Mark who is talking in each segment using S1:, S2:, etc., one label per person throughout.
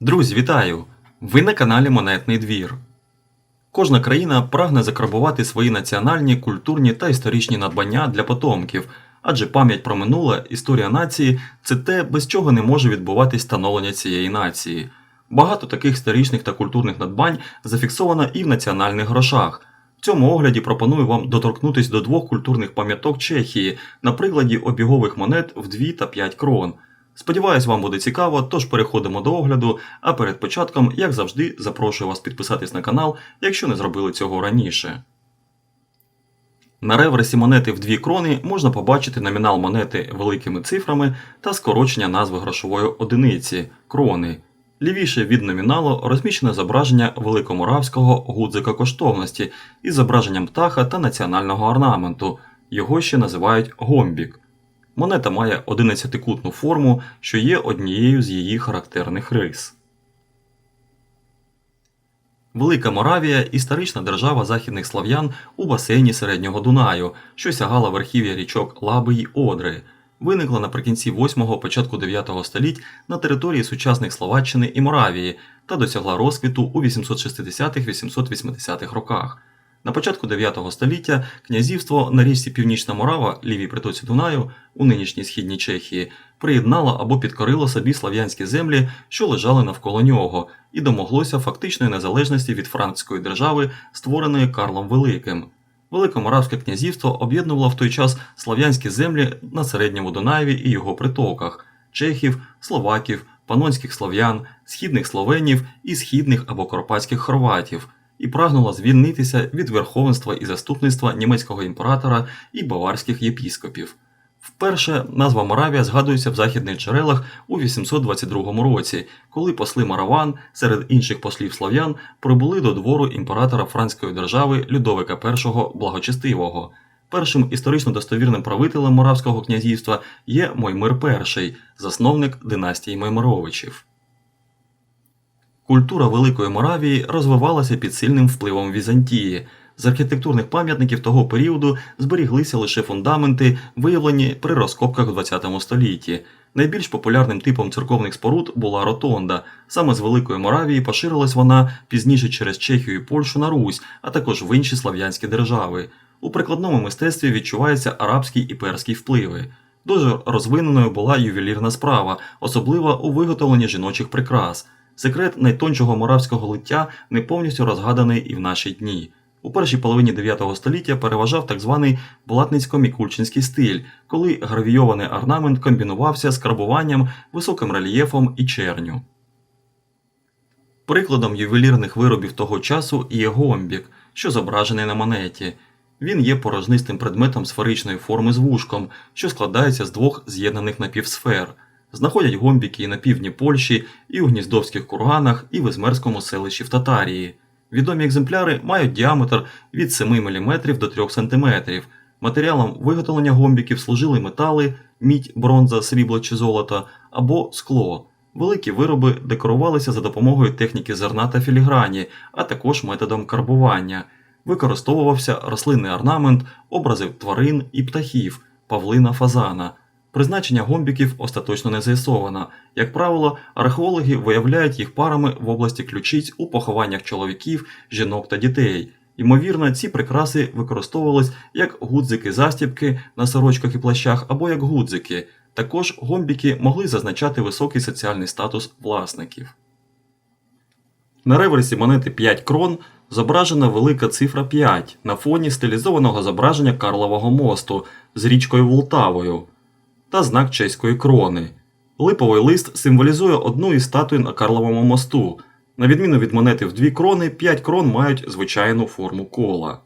S1: Друзі, вітаю! Ви на каналі Монетний двір. Кожна країна прагне закарбувати свої національні, культурні та історичні надбання для потомків, адже пам'ять про минуле, історія нації це те, без чого не може відбуватись становлення цієї нації. Багато таких історичних та культурних надбань зафіксовано і в національних грошах. В цьому огляді пропоную вам доторкнутися до двох культурних пам'яток Чехії на прикладі обігових монет в 2 та 5 крон. Сподіваюсь, вам буде цікаво, тож переходимо до огляду. А перед початком, як завжди, запрошую вас підписатись на канал, якщо не зробили цього раніше. На реверсі монети в 2 крони можна побачити номінал монети великими цифрами та скорочення назви грошової одиниці крони. Лівіше від номіналу розміщене зображення великоморавського гудзика коштовності із зображенням птаха та національного орнаменту. Його ще називають гомбік. Монета має 11-кутну форму, що є однією з її характерних рис. Велика Моравія історична держава західних слав'ян у басейні Середнього Дунаю, що сягала верхів'я річок Лаби й Одри. Виникла наприкінці 8-го, початку 9-го століть на території сучасних Словаччини і Моравії та досягла розквіту у 860-880-х роках. На початку 9 століття князівство на річці Північна Морава, лівій притоці Дунаю, у нинішній східній Чехії, приєднало або підкорило собі слав'янські землі, що лежали навколо нього, і домоглося фактичної незалежності від франкської держави, створеної Карлом Великим. Великоморавське князівство об'єднувало в той час слав'янські землі на середньому Дунаєві і його притоках чехів, словаків, панонських слов'ян, східних словенів і східних або карпатських хорватів і прагнула звільнитися від верховенства і заступництва німецького імператора і баварських єпіскопів. Вперше назва Моравія згадується в західних джерелах у 822 році, коли посли Мараван серед інших послів слав'ян прибули до двору імператора Франської держави Людовика І Благочестивого. Першим історично достовірним правителем Моравського князівства є Моймир І, засновник династії Маймировичів. Культура Великої Моравії розвивалася під сильним впливом Візантії. З архітектурних пам'ятників того періоду зберіглися лише фундаменти, виявлені при розкопках у ХХ столітті. Найбільш популярним типом церковних споруд була ротонда. Саме з Великої Моравії поширилась вона пізніше через Чехію і Польщу на Русь, а також в інші слав'янські держави. У прикладному мистецтві відчуваються арабські і перські впливи. Дуже розвиненою була ювелірна справа, особливо у виготовленні жіночих прикрас. Секрет найтончого моравського лиття не повністю розгаданий і в наші дні. У першій половині 9 століття переважав так званий Балатницько-Мікульчинський стиль, коли гравійований орнамент комбінувався з карбуванням, високим рельєфом і черню. Прикладом ювелірних виробів того часу є гомбік, що зображений на монеті. Він є порожнистим предметом сферичної форми з вушком, що складається з двох з'єднаних напівсфер. Знаходять гомбіки і на півдні Польщі, і у гніздовських курганах, і в Ізмерському селищі в Татарії. Відомі екземпляри мають діаметр від 7 мм до 3 см. Матеріалом виготовлення гомбіків служили метали, мідь, бронза, срібло чи золото або скло. Великі вироби декорувалися за допомогою техніки зерна та філіграні, а також методом карбування. Використовувався рослинний орнамент, образи тварин і птахів, павлина фазана. Призначення гомбіків остаточно не з'ясовано. Як правило, археологи виявляють їх парами в області ключиць у похованнях чоловіків, жінок та дітей. Ймовірно, ці прикраси використовувались як гудзики-застібки на сорочках і плащах або як гудзики. Також гомбіки могли зазначати високий соціальний статус власників. На реверсі монети 5 крон зображена велика цифра 5 на фоні стилізованого зображення Карлового мосту з річкою Волтавою та знак чеської крони. Липовий лист символізує одну із статуй на Карловому мосту. На відміну від монети в дві крони, 5 крон мають звичайну форму кола.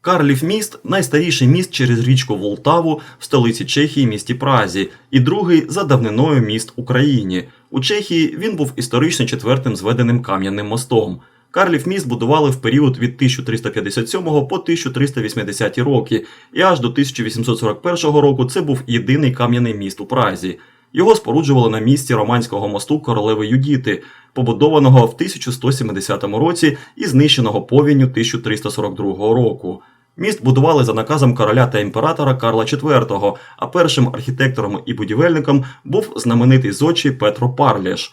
S1: Карлів міст найстаріший міст через річку Волтаву в столиці Чехії місті Празі, і другий за давниною міст Україні. У Чехії він був історично четвертим зведеним кам'яним мостом. Карлів міст будували в період від 1357 по 1380 роки, і аж до 1841 року це був єдиний кам'яний міст у Празі. Його споруджували на місці романського мосту королеви Юдіти, побудованого в 1170 році і знищеного повінню 1342 року. Міст будували за наказом короля та імператора Карла IV, а першим архітектором і будівельником був знаменитий зодчий Петро Парлєш.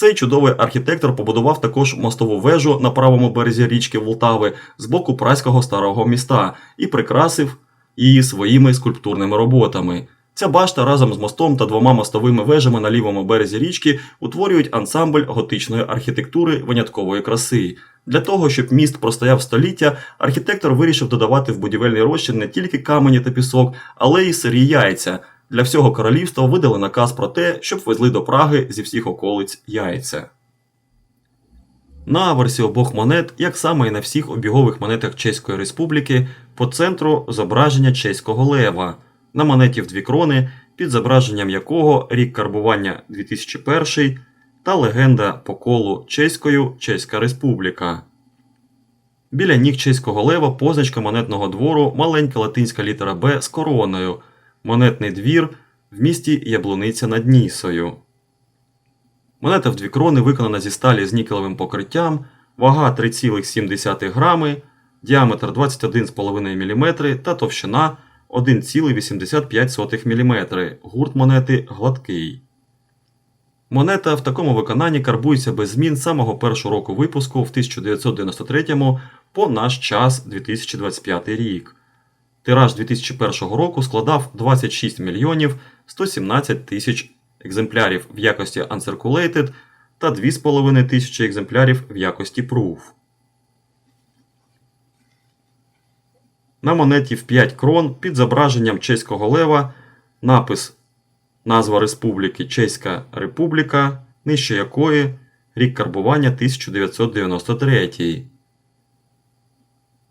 S1: Цей чудовий архітектор побудував також мостову вежу на правому березі річки Волтави з боку праського старого міста і прикрасив її своїми скульптурними роботами. Ця башта разом з мостом та двома мостовими вежами на лівому березі річки утворюють ансамбль готичної архітектури виняткової краси. Для того, щоб міст простояв століття, архітектор вирішив додавати в будівельний розчин не тільки камені та пісок, але й сирі яйця. Для всього королівства видали наказ про те, щоб везли до Праги зі всіх околиць яйця. На аверсі обох монет, як саме і на всіх обігових монетах Чеської Республіки, по центру зображення чеського лева. На монеті в дві крони, під зображенням якого рік карбування 2001 та легенда по колу чеською Чеська Республіка. Біля ніг чеського лева позначка монетного двору маленька латинська літера Б з короною, монетний двір в місті Яблуниця над Нісою. Монета в дві крони виконана зі сталі з нікелевим покриттям, вага 3,7 грами, діаметр 21,5 мм та товщина 1,85 мм. Гурт монети гладкий. Монета в такому виконанні карбується без змін з самого першого року випуску в 1993 по наш час 2025 рік. Тираж 2001 року складав 26 мільйонів 117 тисяч екземплярів в якості Uncirculated та 2,5 тисячі екземплярів в якості Proof. На монеті в 5 крон під зображенням чеського лева напис Назва Республіки Чеська Републіка, нижче якої рік карбування 1993.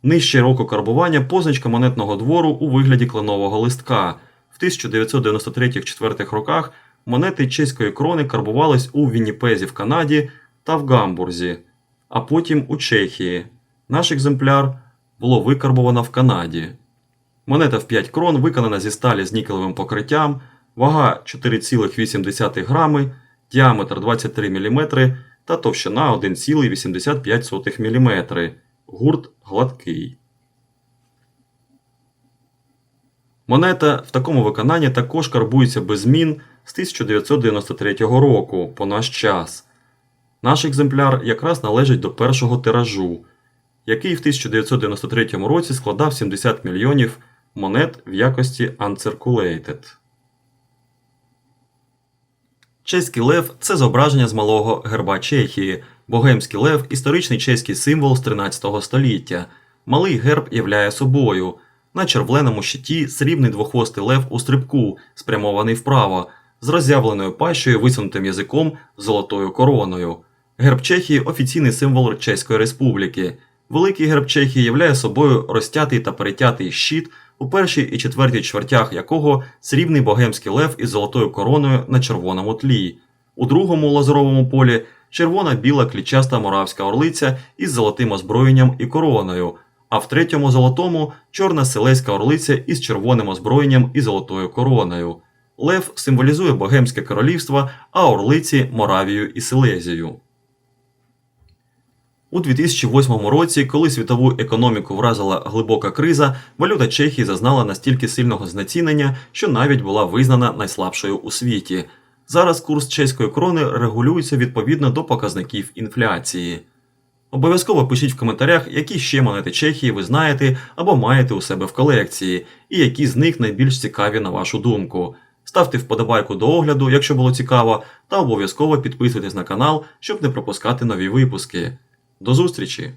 S1: Нижче року карбування позначка монетного двору у вигляді кленового листка. В 1993-4 роках монети чеської крони карбувались у Вінніпезі в Канаді та в Гамбурзі, а потім у Чехії. Наш екземпляр було викарбовано в Канаді. Монета в 5 крон виконана зі сталі з нікелевим покриттям, вага 4,8 грами, діаметр 23 мм та товщина 1,85 мм. Гурт гладкий. Монета в такому виконанні також карбується без змін з 1993 року по наш час. Наш екземпляр якраз належить до першого тиражу, який в 1993 році складав 70 мільйонів монет в якості Uncirculated. Чеський лев це зображення з малого герба Чехії. Богемський лев історичний чеський символ з 13 століття. Малий герб являє собою. На червленому щиті срібний двохвостий лев у стрибку, спрямований вправо, з роззявленою пащею, висунутим язиком, з золотою короною. Герб Чехії офіційний символ Чеської Республіки. Великий герб Чехії являє собою розтятий та перетятий щит, у першій і четвертій чвертях якого срібний богемський лев із золотою короною на червоному тлі. У другому лазуровому полі червона біла клічаста моравська орлиця із золотим озброєнням і короною, а в третьому золотому чорна селеська орлиця із червоним озброєнням і золотою короною. Лев символізує Богемське королівство, а орлиці Моравію і Силезію. У 2008 році, коли світову економіку вразила глибока криза, валюта Чехії зазнала настільки сильного знецінення, що навіть була визнана найслабшою у світі. Зараз курс чеської крони регулюється відповідно до показників інфляції. Обов'язково пишіть в коментарях, які ще монети Чехії ви знаєте або маєте у себе в колекції, і які з них найбільш цікаві на вашу думку. Ставте вподобайку до огляду, якщо було цікаво, та обов'язково підписуйтесь на канал, щоб не пропускати нові випуски. До зустрічі!